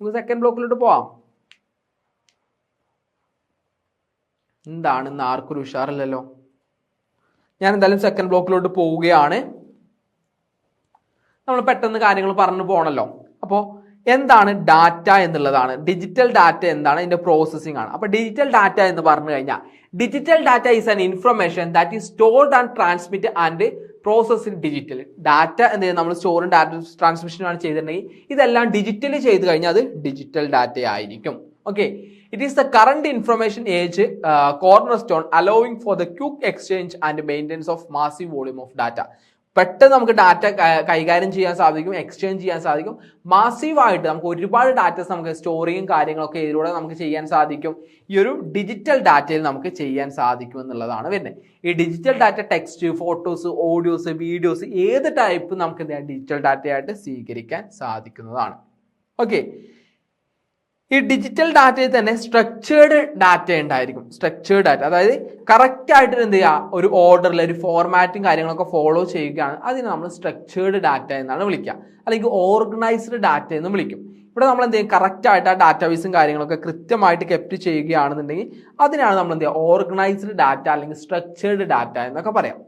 നമുക്ക് സെക്കൻഡ് ബ്ലോക്കിലോട്ട് പോവാം. എന്താണെന്ന് ആർക്കൊരു ഉഷാറില്ലല്ലോ. ഞാൻ എന്തായാലും സെക്കൻഡ് ബ്ലോക്കിലോട്ട് പോവുകയാണ്. നമ്മൾ പെട്ടെന്ന് കാര്യങ്ങൾ പറഞ്ഞു പോകണല്ലോ അപ്പോൾ എന്താണ് ഡാറ്റ എന്നുള്ളതാണ്. ഡിജിറ്റൽ ഡാറ്റ എന്താണ്? ഇതിന്റെ പ്രോസസ്സിംഗ് ആണ്. അപ്പോൾ ഡിജിറ്റൽ ഡാറ്റ എന്ന് പറഞ്ഞു കഴിഞ്ഞാൽ digital data is an information that is stored and transmit and process in digital data എന്ത് നമ്മൾ സ്റ്റോറും ഡാറ്റ ട്രാൻസ്മിഷനുമാണ് ചെയ്തിട്ടുണ്ടെങ്കിൽ ഇതെല്ലാം ഡിജിറ്റലി ചെയ്ത് കഴിഞ്ഞാൽ അത് ഡിജിറ്റൽ ഡാറ്റ ആയിരിക്കും. Okay it is the current information age cornerstone allowing for the quick exchange and maintenance of massive volume of data പെട്ടെന്ന് നമുക്ക് ഡാറ്റ കൈകാര്യം ചെയ്യാൻ സാധിക്കും എക്സ്ചേഞ്ച് ചെയ്യാൻ സാധിക്കും. മാസീവായിട്ട് നമുക്ക് ഒരുപാട് ഡാറ്റസ് നമുക്ക് സ്റ്റോറിയും കാര്യങ്ങളൊക്കെ ഇതിലൂടെ നമുക്ക് ചെയ്യാൻ സാധിക്കും. ഈ ഒരു ഡിജിറ്റൽ ഡാറ്റയിൽ നമുക്ക് ചെയ്യാൻ സാധിക്കും എന്നുള്ളതാണ് വരുന്നത്. ഈ digital data text photos audios videos ഏത് ടൈപ്പ് നമുക്ക് ഡിജിറ്റൽ ഡാറ്റയായിട്ട് സ്വീകരിക്കാൻ സാധിക്കുന്നതാണ്. ഓക്കെ ഈ ഡിജിറ്റൽ ഡാറ്റയിൽ തന്നെ സ്ട്രക്ചേർഡ് ഡാറ്റ ഉണ്ടായിരിക്കും. സ്ട്രക്ചേർഡ് ഡാറ്റ അതായത് കറക്റ്റ് ആയിട്ട് എന്ത് ചെയ്യുക ഒരു ഓർഡറിൽ ഒരു ഫോർമാറ്റും കാര്യങ്ങളൊക്കെ ഫോളോ ചെയ്യുകയാണ്. അതിനെ നമ്മൾ സ്ട്രക്ചേർഡ് ഡാറ്റ എന്നാണ് വിളിക്കുക. അല്ലെങ്കിൽ ഓർഗനൈസ്ഡ് ഡാറ്റ എന്ന് വിളിക്കും. ഇവിടെ നമ്മൾ എന്ത് ചെയ്യും? കറക്റ്റ് ആയിട്ട് ആ ഡാറ്റാബേസും കാര്യങ്ങളൊക്കെ കൃത്യമായിട്ട് കെപ്റ്റ് ചെയ്യുകയാണെന്നുണ്ടെങ്കിൽ അതിനാണ് നമ്മൾ എന്ത് ചെയ്യുക? ഓർഗനൈസ്ഡ് ഡാറ്റ അല്ലെങ്കിൽ സ്ട്രക്ചേർഡ് ഡാറ്റ എന്നൊക്കെ പറയാം.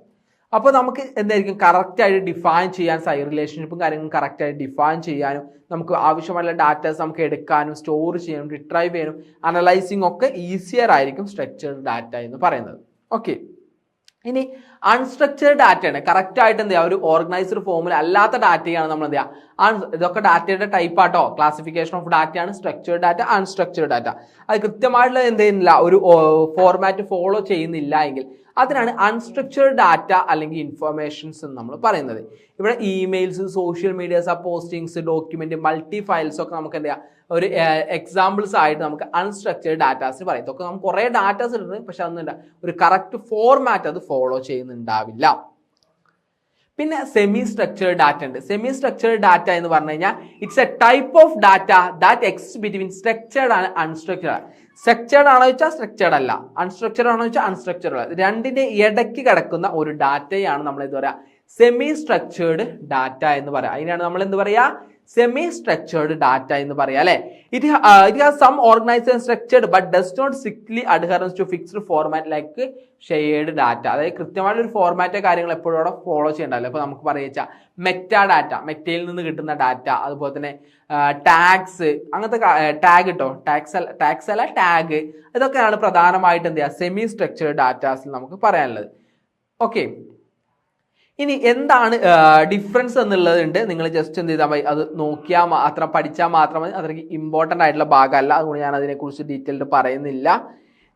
അപ്പോൾ നമുക്ക് എന്തായിരിക്കും? കറക്റ്റായിട്ട് ഡിഫൈൻ ചെയ്യാൻ സൈ റിലേഷൻഷിപ്പും കാര്യങ്ങളും കറക്റ്റായിട്ട് ഡിഫൈൻ ചെയ്യാനും നമുക്ക് ആവശ്യമുള്ള ഡാറ്റാസ് നമുക്ക് എടുക്കാനും സ്റ്റോർ ചെയ്യാനും റിട്രൈവ് ചെയ്യാനും അനലൈസിങ് ഒക്കെ ഈസിയർ ആയിരിക്കും സ്ട്രക്ചേർഡ് ഡാറ്റ എന്ന് പറയുന്നത്. ഓക്കെ ഇനി അൺസ്ട്രക്ചേർഡ് ഡാറ്റയാണ് കറക്റ്റ് ആയിട്ട് എന്ത് ചെയ്യുക ഒരു ഓർഗനൈസ്ഡ് ഫോമിൽ അല്ലാത്ത ഡാറ്റയാണ് നമ്മൾ എന്ത് ചെയ്യുക ഇതൊക്കെ ഡാറ്റയുടെ ടൈപ്പ് ആട്ടോ? ക്ലാസിഫിക്കേഷൻ ഓഫ് ഡാറ്റയാണ് സ്ട്രക്ചേർഡ് ഡാറ്റ അൺസ്ട്രക്ചേർഡ് ഡാറ്റ അത് കൃത്യമായിട്ടുള്ള എന്ത് ചെയ്യുന്നില്ല ഒരു ഫോർമാറ്റ് ഫോളോ ചെയ്യുന്നില്ല എങ്കിൽ അതിനാണ് അൺസ്ട്രക്ചേർഡ് ഡാറ്റ അല്ലെങ്കിൽ ഇൻഫർമേഷൻസ് എന്ന് നമ്മൾ പറയുന്നത്. ഇവിടെ emails social medias postings document multi files ഒക്കെ നമുക്ക് എന്താ ഒരു എക്സാമ്പിൾസ് ആയിട്ട് നമുക്ക് അൺസ്ട്രക്ചേർഡ് ഡാറ്റാസ് പറയും. ഇതൊക്കെ നമുക്ക് കുറേ ഡാറ്റാസ് ഉണ്ട് പക്ഷെ അതൊന്നും ഒരു കറക്റ്റ് ഫോർമാറ്റ് അത് ഫോളോ ചെയ്യുന്നുണ്ടാവില്ല പിന്നെ സെമി സ്ട്രക്ചേർഡ് ഡാറ്റ ഉണ്ട്. സെമി സ്ട്രക്ചേർഡ് ഡാറ്റ എന്ന് പറഞ്ഞു കഴിഞ്ഞാൽ it's a type of data that ex between structured ആണ്. അൺസ്ട്രക്ചേർഡ് സ്ട്രക്ചേർഡ് ആണോ വെച്ചാൽ സ്ട്രക്ചേർഡ് അല്ല. അൺസ്ട്രക്ചേർഡ് ആണോ വെച്ചാൽ അൺസ്ട്രക്ചേർഡ് അല്ല രണ്ടിന്റെ ഇടയ്ക്ക് കിടക്കുന്ന ഒരു ഡാറ്റയാണ് നമ്മൾ എന്ത് പറയാ. സെമി സ്ട്രക്ചേർഡ് ഡാറ്റ എന്ന് പറയാം. അതിനാണ് നമ്മൾ എന്ത് പറയാ? സെമി സ്ട്രക്ചേർഡ് ഡാറ്റ എന്ന് പറയാം അല്ലെ? It it has some organised and structured but does not strictly adherence to fixed format like shared data അതായത് കൃത്യമായിട്ട് ഒരു ഫോർമാറ്റ് കാര്യങ്ങൾ എപ്പോഴും അവിടെ ഫോളോ ചെയ്യണ്ടല്ലോ അപ്പോൾ നമുക്ക് പറയുക മെറ്റാ ഡാറ്റ മെറ്റയിൽ നിന്ന് കിട്ടുന്ന ഡാറ്റ അതുപോലെ തന്നെ ടാക്സ് അങ്ങനത്തെ ടാഗ് കിട്ടോ ടാക്സ് അല്ല ടാക്സ് അല്ല ടാഗ് ഇതൊക്കെയാണ് പ്രധാനമായിട്ട് എന്ത് ചെയ്യുക? സെമി സ്ട്രക്ചേർഡ് ഡാറ്റാസിൽ നമുക്ക് പറയാനുള്ളത്. ഓക്കെ ഇനി എന്താണ് ഡിഫറൻസ് എന്നുള്ളതുണ്ട്. നിങ്ങൾ ജസ്റ്റ് എന്ത് ചെയ്താൽ മതി. അത് നോക്കിയാൽ മാത്രം പഠിച്ചാൽ മാത്രം മതി. അത്രയ്ക്ക് ഇമ്പോർട്ടന്റ് ആയിട്ടുള്ള ഭാഗമല്ല. അതുകൊണ്ട് ഞാൻ അതിനെക്കുറിച്ച് ഡീറ്റെയിൽഡ് പറയുന്നില്ല.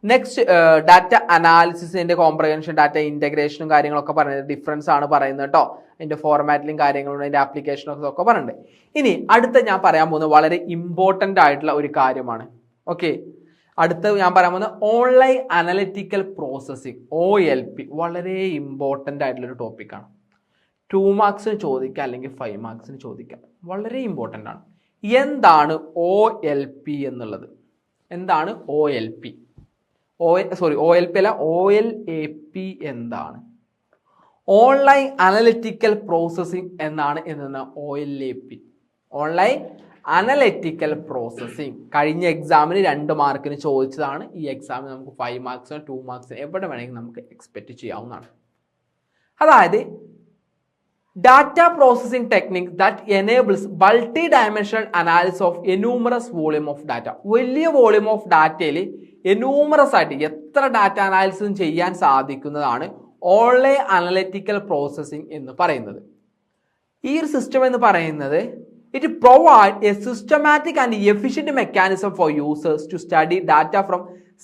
നെക്സ്റ്റ് ഡാറ്റ അനാലിസിസിന്റെ കോംപ്രഹെൻഷൻ ഡാറ്റ ഇന്റഗ്രേഷനും കാര്യങ്ങളൊക്കെ പറയുന്നത് ഡിഫറൻസ് ആണ് പറയുന്നത് കേട്ടോ അതിന്റെ ഫോർമാറ്റിലും കാര്യങ്ങളും അതിന്റെ ആപ്ലിക്കേഷനും ഒക്കെ പറയുന്നുണ്ട് ഇനി അടുത്ത ഞാൻ പറയാൻ പോകുന്നത് വളരെ ഇമ്പോർട്ടന്റ് ആയിട്ടുള്ള ഒരു കാര്യമാണ്. ഓക്കെ അടുത്ത ഞാൻ പറയാൻ പോകുന്നത് online analytical processing O L P വളരെ ഇമ്പോർട്ടന്റ് ആയിട്ടുള്ളൊരു ടോപ്പിക്കാണ് ടു മാർക്സിന് ചോദിക്കാം അല്ലെങ്കിൽ ഫൈവ് മാർക്സിന് ചോദിക്കാം. വളരെ ഇമ്പോർട്ടന്റ് ആണ്. എന്താണ് ഒ എൽ പി എന്നുള്ളത്? എന്താണ് O L P O sorry O L P അല്ല ഒ എൽ എ പി എന്താണ്? ഓൺലൈൻ അനലിറ്റിക്കൽ പ്രോസസ്സിംഗ് എന്നാണ് എന്താണ് O L A P online analytical processing കഴിഞ്ഞ എക്സാമിന് രണ്ട് മാർക്കിന് ചോദിച്ചതാണ്. ഈ എക്സാമിന് നമുക്ക് ഫൈവ് മാർക്സിനോ ടു മാർക്സിനോ എവിടെ വേണമെങ്കിൽ നമുക്ക് എക്സ്പെക്ട് ചെയ്യാവുന്നതാണ്. അതായത് data processing technique that enables multi dimensional analysis of enormous volume of data വലിയ വോളിയം ഓഫ് ഡാറ്റയിൽ എനൂമറസ് ആയിട്ട് എത്ര ഡാറ്റ അനാലിസിസും ചെയ്യാൻ സാധിക്കുന്നതാണ് ഓൺലൈൻ അനലറ്റിക്കൽ പ്രോസസ്സിംഗ് എന്ന് പറയുന്നത്. ഈ ഒരു സിസ്റ്റം എന്ന് പറയുന്നത് it provide a systematic and efficient mechanism for users to study data from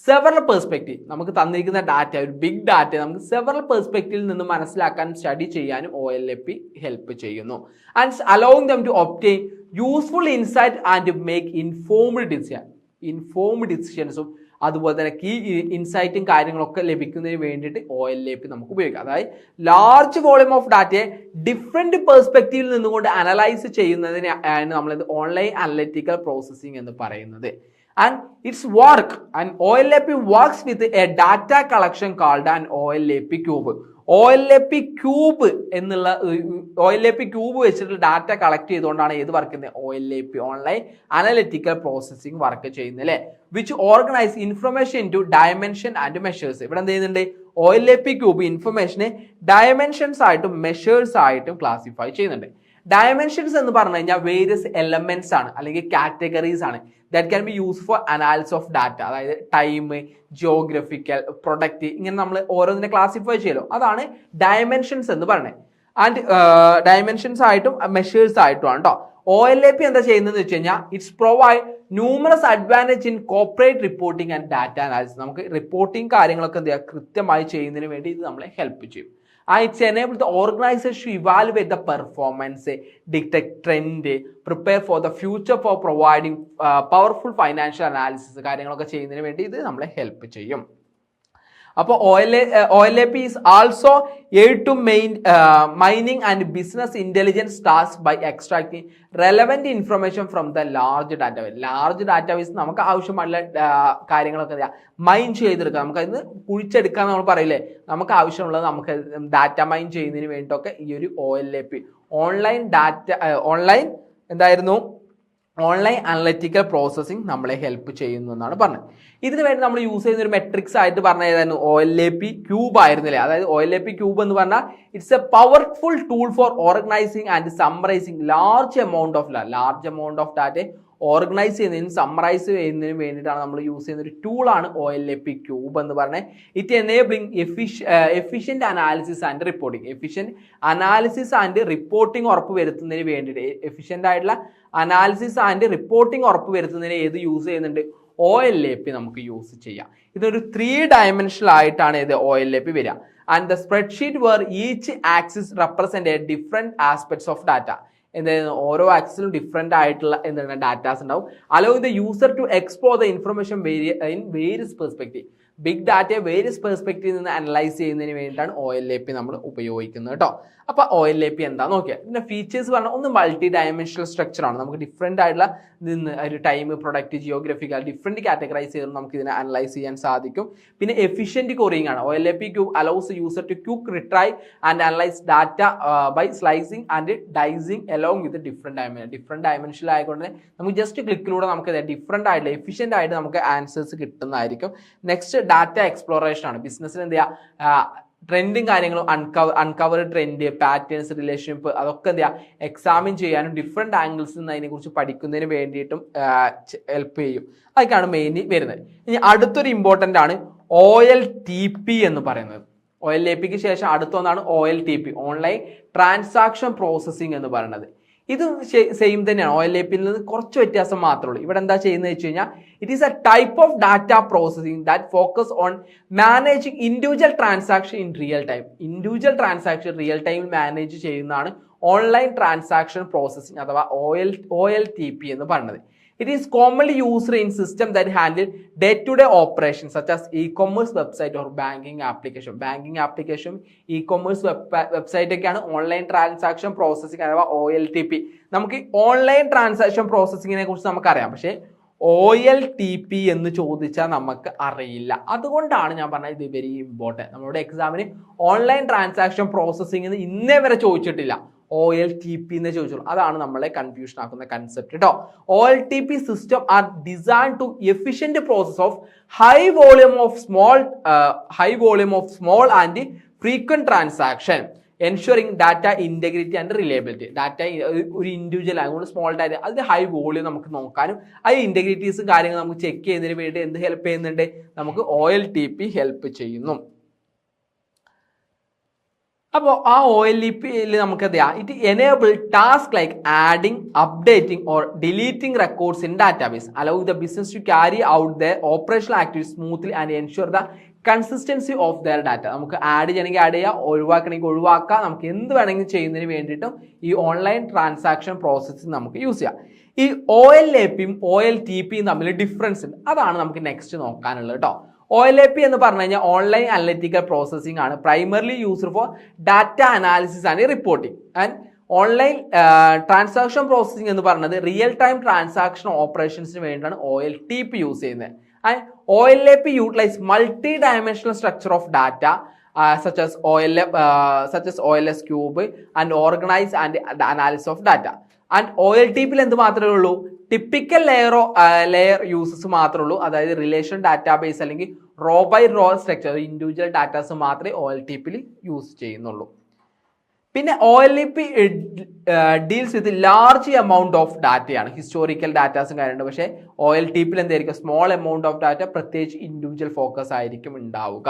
several perspective നമുക്ക് തന്നിരിക്കുന്ന ഡാറ്റ ഒരു ബിഗ് ഡാറ്റ നമുക്ക് സെവറൽ പെർസ്പെക്റ്റീവിൽ നിന്ന് മനസ്സിലാക്കാൻ സ്റ്റഡി ചെയ്യാനും O L A P help ചെയ്യുന്നു. And along them to obtain useful insight and make informed decision informed ഡിസിഷൻസും അതുപോലെ തന്നെ കീ ഇൻസൈറ്റും കാര്യങ്ങളൊക്കെ ലഭിക്കുന്നതിന് വേണ്ടിയിട്ട് ഒ എൽ എ പി നമുക്ക് ഉപയോഗിക്കാം. അതായത് ലാർജ് വോളിയം ഓഫ് ഡാറ്റയെ ഡിഫറെന്റ് പെർസ്പെക്റ്റീവിൽ നിന്നുകൊണ്ട് അനലൈസ് ചെയ്യുന്നതിന് ആണ് നമ്മൾ ഓൺലൈൻ അനലറ്റിക്കൽ പ്രോസസ്സിംഗ് എന്ന് പറയുന്നത്. And it's work and O L A P works with a data collection called and O L A P cube O L A P cube എന്നുള്ള O L A P cube വെച്ചിട്ട് data collect ചെയ്തുകൊണ്ടാണ് ഏത് work ചെയ്യുന്നത്? O L A P online analytical processing work ചെയ്യുന്നത് അല്ലേ? Which organise information into dimension and measures ഇവിടെ എന്ത് ചെയ്യുന്നുണ്ട്? O L A P cube ഇൻഫർമേഷനെ dimensions ആയിട്ടും മെഷേഴ്സ് ആയിട്ടും ക്ലാസിഫൈ ചെയ്യുന്നുണ്ട്. ഡയമെൻഷൻസ് എന്ന് പറഞ്ഞു കഴിഞ്ഞാൽ വേരിയസ് എലമെന്റ്സ് ആണ് അല്ലെങ്കിൽ കാറ്റഗറീസ് ആണ്. That can be use for analysis of data അതായത് ടൈം ജിയോഗ്രഫിക്കൽ പ്രൊഡക്റ്റ് ഇങ്ങനെ നമ്മൾ ഓരോന്നിനെ ക്ലാസിഫൈ ചെയ്യലോ. അതാണ് ഡയമെൻഷൻസ് എന്ന് പറയുന്നത് ആൻഡ് ഡയമെൻഷൻസ് ആയിട്ടും മെഷേഴ്സ് ആയിട്ടും ആണ് കേട്ടോ ഒ എൽ എ പി എന്താ ചെയ്യുന്നത് വെച്ച് കഴിഞ്ഞാൽ it's provide numerous advantage in corporate reporting and data analysis നമുക്ക് റിപ്പോർട്ടിംഗ് കാര്യങ്ങളൊക്കെ എന്ത് ചെയ്യുക കൃത്യമായി ചെയ്യുന്നതിന് വേണ്ടി ഇത് നമ്മളെ ഹെൽപ്പ് ചെയ്യും. And it's enabled the organization to evaluate the performance, detect trend, prepare for the future for providing uh, powerful financial analysis കാര്യങ്ങളൊക്കെ ചെയ്യുന്നതിന് വേണ്ടി ഇത് നമ്മളെ ഹെൽപ്പ് ചെയ്യും അപ്പോൾ O L A P is also aid to main mining and business intelligence task by extracting relevant information from the large database large database നമുക്ക് ആവശ്യമുള്ള കാര്യങ്ങളൊക്കെ മൈൻ ചെയ്തെടുക്കുക നമുക്ക് അതിന് കുഴിച്ചെടുക്കാൻ നമ്മൾ പറയില്ലേ? നമുക്ക് ആവശ്യമുള്ളത് നമുക്ക് ഡാറ്റ മൈൻ ചെയ്യുന്നതിന് വേണ്ടിയിട്ടൊക്കെ ഈ ഒരു O L A P online data online എന്തായിരുന്നു? ഓൺലൈൻ അനലറ്റിക്കൽ പ്രോസസ്സിംഗ് നമ്മളെ ഹെൽപ്പ് ചെയ്യുന്നു എന്നാണ് പറഞ്ഞത്. ഇതിന് വേണ്ടി നമ്മൾ യൂസ് ചെയ്യുന്ന ഒരു മെട്രിക്സ് ആയിട്ട് പറഞ്ഞ ഏതായിരുന്നു? O L A P cube ആയിരുന്നില്ലേ? അതായത് O L A P cube എന്ന് പറഞ്ഞാൽ it's a powerful tool for organising and summarising large amount of large amount of data organise ചെയ്യുന്നതിനും സമ്മറൈസ് ചെയ്യുന്നതിനും വേണ്ടിയിട്ടാണ് നമ്മൾ യൂസ് ചെയ്യുന്ന ഒരു ടൂളാണ് O L A P cube എന്ന് പറയുന്നത് it enabling effi efficient analysis and reporting efficient analysis and reporting ഉറപ്പ് വരുത്തുന്നതിന് വേണ്ടിയിട്ട് എഫിഷ്യന്റ് ആയിട്ടുള്ള അനാലിസിസ് ആൻഡ് റിപ്പോർട്ടിംഗ് ഉറപ്പ് വരുത്തുന്നതിന് ഏത് യൂസ് ചെയ്യുന്നുണ്ട്? ഒ എൽ എ പി നമുക്ക് യൂസ് ചെയ്യാം. ഇതൊരു ത്രീ ഡയമെൻഷനൽ ആയിട്ടാണ് ഇത് ഒ എൽ എ പി വരിക. And the spreadsheet where each axis represent different aspects of data എന്തായിരുന്നു? ഓരോ ആക്സിലും ഡിഫറെന്റ് ആയിട്ടുള്ള എന്താണ് ഡാറ്റാസ് ഉണ്ടാവും. Along the user to explore the information varia in various perspective big ഡാറ്റയെ വേരിയസ് പെർസ്പെക്റ്റീവ് നിന്ന് analyse ചെയ്യുന്നതിന് വേണ്ടിയിട്ടാണ് ഒ എൽ എ പി നമ്മൾ ഉപയോഗിക്കുന്നത് കേട്ടോ അപ്പോൾ ഒ എൽ എ പി എന്താ നോക്കിയാൽ ഇതിന്റെ ഫീച്ചേഴ്സ് പറഞ്ഞാൽ ഒന്ന് മൾട്ടി ഡയമെൻഷണൽ സ്ട്രക്ചർ ആണ്. നമുക്ക് ഡിഫറെന്റ് ആയിട്ടുള്ള നിന്ന് ഒരു time product geographical different categorise ചെയ്ത് നമുക്ക് ഇതിനെ അനലൈസ് ചെയ്യാൻ സാധിക്കും. പിന്നെ എഫിഷ്യന്റ് കൊറിയിങ് ആണ്. O L A P Q allows user to quick retrieve and analyse data by slicing and dicing along with different dimension different ഡയമെൻഷനിൽ ആയതുകൊണ്ട് നമുക്ക് ജസ്റ്റ് ക്ലിക്കിലൂടെ നമുക്ക് ഡിഫറെന്റ് ആയിട്ടുള്ള എഫിഷ്യന്റ് ആയിട്ട് നമുക്ക് ആൻസേഴ്സ് കിട്ടുന്നതായിരിക്കും. നെക്സ്റ്റ് ഡാറ്റ എക്സ്പ്ലോറേഷൻ ആണ്. ബിസിനസ്സിന് എന്ത് ചെയ്യുക ട്രെൻഡും കാര്യങ്ങളും uncover uncover trend patterns relationship അതൊക്കെ എന്ത് ചെയ്യുക എക്സാമിൻ ചെയ്യാനും ഡിഫറെന്റ് ആംഗിൾസിൽ നിന്ന് അതിനെക്കുറിച്ച് പഠിക്കുന്നതിന് വേണ്ടിയിട്ടും ഹെൽപ്പ് ചെയ്യും. അതൊക്കെയാണ് മെയിൻലി വരുന്നത്. ഇനി അടുത്തൊരു ഇമ്പോർട്ടന്റ് ആണ് ഒ എൽ ടി പി എന്ന് പറയുന്നത്. ഒ എൽ എ പിക്ക് ശേഷം അടുത്തൊന്നാണ് O L T P online transaction processing എന്ന് പറയുന്നത്. ഇത് സെയിം തന്നെയാണ്. ഒ എൽ എ നിന്ന് കുറച്ച് വ്യത്യാസം മാത്രമേ ഉള്ളൂ. ഇവിടെ എന്താ ചെയ്യുന്നത് വെച്ച് കഴിഞ്ഞാൽ it is a type of data processing that focus on managing individual transaction in real time individual transaction real ടൈമിൽ മാനേജ് ചെയ്യുന്നതാണ് ഓൺലൈൻ ട്രാൻസാക്ഷൻ പ്രോസസ്സിംഗ് അഥവാ O L O L T P എന്ന് പറയുന്നത് it is commonly used in system that handle day to day operation such as e commerce website or banking application banking application e commerce website ഒക്കെയാണ് online transaction processing അഥവാ O L T P നമുക്ക് online transaction പ്രോസസ്സിങ്ങിനെ കുറിച്ച് നമുക്കറിയാം. പക്ഷേ O L T P എന്ന് ചോദിച്ചാൽ നമുക്ക് അറിയില്ല. അതുകൊണ്ടാണ് ഞാൻ പറഞ്ഞത് ഇത് വെരി ഇമ്പോർട്ടന്റ് നമ്മുടെ എക്സാമിന് ഓൺലൈൻ ട്രാൻസാക്ഷൻ പ്രോസസ്സിംഗ് ഇന്നേ വരെ ചോദിച്ചിട്ടില്ല. ഒ എൽ ടി പി എന്ന് ചോദിച്ചോളൂ അതാണ് നമ്മളെ കൺഫ്യൂഷൻ ആക്കുന്ന കൺസെപ്റ്റ് കേട്ടോ O L T P system are design to efficient process of high volume of small high volume of small and frequent transaction ensuring data integrity and reliability data ഒരു individual ആയതുകൊണ്ട് small data അതിന്റെ high volume നമുക്ക് നോക്കാനും അതിൽ ഇന്റഗ്രിറ്റീസും കാര്യങ്ങളും നമുക്ക് check ചെയ്യുന്നതിന് വേണ്ടി എന്ത് ഹെൽപ്പ് ചെയ്യുന്നുണ്ട്? നമുക്ക് O L T P help ചെയ്യുന്നു. അപ്പോൾ ആ ഒ എൽ ഇ പിയിൽ നമുക്ക് എന്താ it enable task like adding updating or deleting records in database allow the business to carry out the operational activity smoothly and ensure the consistency of their data നമുക്ക് add ചെയ്യണമെങ്കിൽ add ചെയ്യാം ഒഴിവാക്കണമെങ്കിൽ ഒഴിവാക്കാം. നമുക്ക് എന്ത് വേണമെങ്കിലും ചെയ്യുന്നതിന് വേണ്ടിയിട്ടും ഈ ഓൺലൈൻ ട്രാൻസാക്ഷൻ പ്രോസസ്സ് നമുക്ക് യൂസ് ചെയ്യാം. ഈ ഒ എൽ എ പിയും ഒ എൽ ടി പിയും തമ്മിൽ ഡിഫറൻസ് ഉണ്ട്. അതാണ് നമുക്ക് നെക്സ്റ്റ് നോക്കാനുള്ളത് കേട്ടോ ഒ എൽ എ പി എന്ന് പറഞ്ഞു കഴിഞ്ഞാൽ ഓൺലൈൻ അനലിറ്റിക്കൽ പ്രോസസ്സിംഗ് ആണ്. Primarily used for data analysis and reporting and online transaction processing എന്ന് പറയുന്നത് റിയൽ ടൈം ട്രാൻസാക്ഷൻ ഓപ്പറേഷൻസിന് വേണ്ടിയിട്ടാണ് O L T P use ചെയ്യുന്നത്. And O L A P utilize multi dimensional structure of data such as OL, such such O L S cube and organise and analysis of data and O L T പിയിൽ എന്ത് മാത്രമേ ഉള്ളൂ? Typical ലെയറോ layer uses മാത്രമേ ഉള്ളൂ. അതായത് relation database അല്ലെങ്കിൽ row by row structure individual datas മാത്രമേ O L T പിയിൽ യൂസ് ചെയ്യുന്നുള്ളൂ. പിന്നെ O L E P deals with large amount of ഡാറ്റയാണ് ഹിസ്റ്റോറിക്കൽ ഡാറ്റാസും കാര്യമുണ്ട് പക്ഷേ ഒ എൽ ടി പിയിൽ എന്തായിരിക്കും? സ്മോൾ എമൗണ്ട് ഓഫ് ഡാറ്റ പ്രത്യേകിച്ച് ഇൻഡിവിജ്വൽ ഫോക്കസ് ആയിരിക്കും ഉണ്ടാവുക.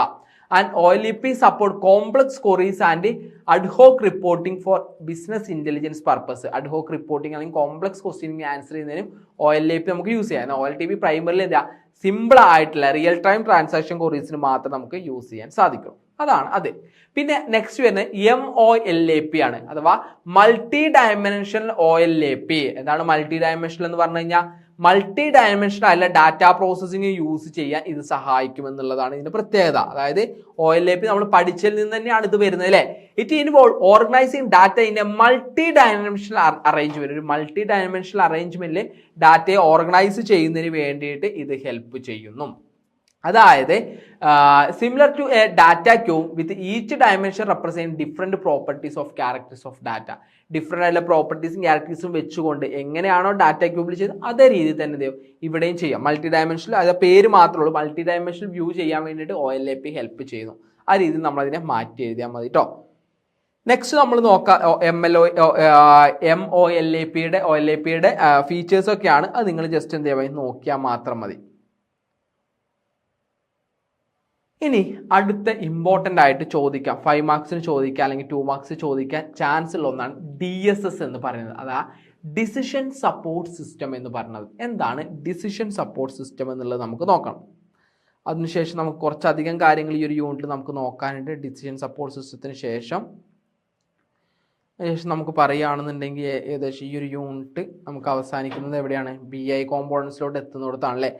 And O L E P support complex queries and ad hoc reporting for business intelligence purpose ad hoc reporting അല്ലെങ്കിൽ കോംപ്ലക്സ് ക്വസ്റ്റ്യനിങ് ആൻസർ ചെയ്യുന്നതിനും O L E P നമുക്ക് use ചെയ്യാം. O L T P primarily എന്താ? Simple ആയിട്ടുള്ള real time transaction കൊറീസിന് മാത്രം നമുക്ക് use ചെയ്യാൻ സാധിക്കും. അതാണ് അത്. പിന്നെ നെക്സ്റ്റ് വരുന്നത് M O L A P ആണ്. അഥവാ multi dimensional O L A P എന്താണ് മൾട്ടി ഡയമെൻഷണൽ എന്ന് പറഞ്ഞു കഴിഞ്ഞാൽ മൾട്ടി ഡയമെൻഷൻ അല്ല ഡാറ്റ പ്രോസസ്സിങ് യൂസ് ചെയ്യാൻ ഇത് സഹായിക്കും എന്നുള്ളതാണ് ഇതിന്റെ പ്രത്യേകത. അതായത് ഒ എൽ എ പി നമ്മൾ പഠിച്ചതിൽ നിന്ന് തന്നെയാണ് ഇത് വരുന്നത് അല്ലേ? It involve organising data in a multi dimensional arrangement ഒരു മൾട്ടി ഡയമെൻഷണൽ അറേഞ്ച്മെന്റിൽ ഡാറ്റയെ ഓർഗനൈസ് ചെയ്യുന്നതിന് വേണ്ടിയിട്ട് ഇത് ഹെൽപ്പ് ചെയ്യുന്നു. അതായത് similar to a data cube with each dimension represent different properties of characters of data different ആയിട്ടുള്ള പ്രോപ്പർട്ടീസും ക്യാരക്ടേഴ്സും വെച്ചുകൊണ്ട് എങ്ങനെയാണോ ഡാറ്റ ക്യൂബിൽ ചെയ്ത് അതേ രീതിയിൽ തന്നെ ദൈവം ഇവിടെയും ചെയ്യാം. മൾട്ടി ഡയമെൻഷനിൽ അത് പേര് മാത്രമേ ഉള്ളൂ. മൾട്ടി ഡയമെൻഷനിൽ വ്യൂ ചെയ്യാൻ വേണ്ടിയിട്ട് O L A P help ചെയ്യുന്നു. ആ രീതിയിൽ നമ്മൾ അതിനെ മാറ്റി എഴുതിയാൽ മതി കേട്ടോ നെക്സ്റ്റ് നമ്മൾ നോക്കാം M L O M O L A പിയുടെ ഒ എൽ എ പിയുടെ ഫീച്ചേഴ്സ് ഒക്കെയാണ്. അത് നിങ്ങൾ ജസ്റ്റ് എന്ത് ചെയ്യാൻ നോക്കിയാൽ മാത്രം മതി. ഇനി അടുത്ത ഇമ്പോർട്ടന്റ് ആയിട്ട് ചോദിക്കാം. ഫൈവ് മാർക്സിന് ചോദിക്കാം അല്ലെങ്കിൽ ടു മാർക്സ് ചോദിക്കാൻ ചാൻസ് ഉള്ള ഒന്നാണ് ഡി എസ് എസ് എന്ന് പറയുന്നത്. അതാ ഡിസിഷൻ സപ്പോർട്ട് സിസ്റ്റം എന്ന് പറയുന്നത് എന്താണ് ഡിസിഷൻ സപ്പോർട്ട് സിസ്റ്റം എന്നുള്ളത് നമുക്ക് നോക്കണം. അതിനുശേഷം നമുക്ക് കുറച്ചധികം കാര്യങ്ങൾ ഈ ഒരു യൂണിറ്റിൽ നമുക്ക് നോക്കാനുണ്ട് ഡിസിഷൻ സപ്പോർട്ട് സിസ്റ്റത്തിന് ശേഷം അതിനുശേഷം നമുക്ക് പറയുകയാണെന്നുണ്ടെങ്കിൽ ഏകദേശം ഈ ഒരു യൂണിറ്റ് നമുക്ക് അവസാനിക്കുന്നത് എവിടെയാണ്? ബി ഐ കോമ്പോണൻസിലോട്ട് എത്തുന്നിടത്താണ് അല്ലേ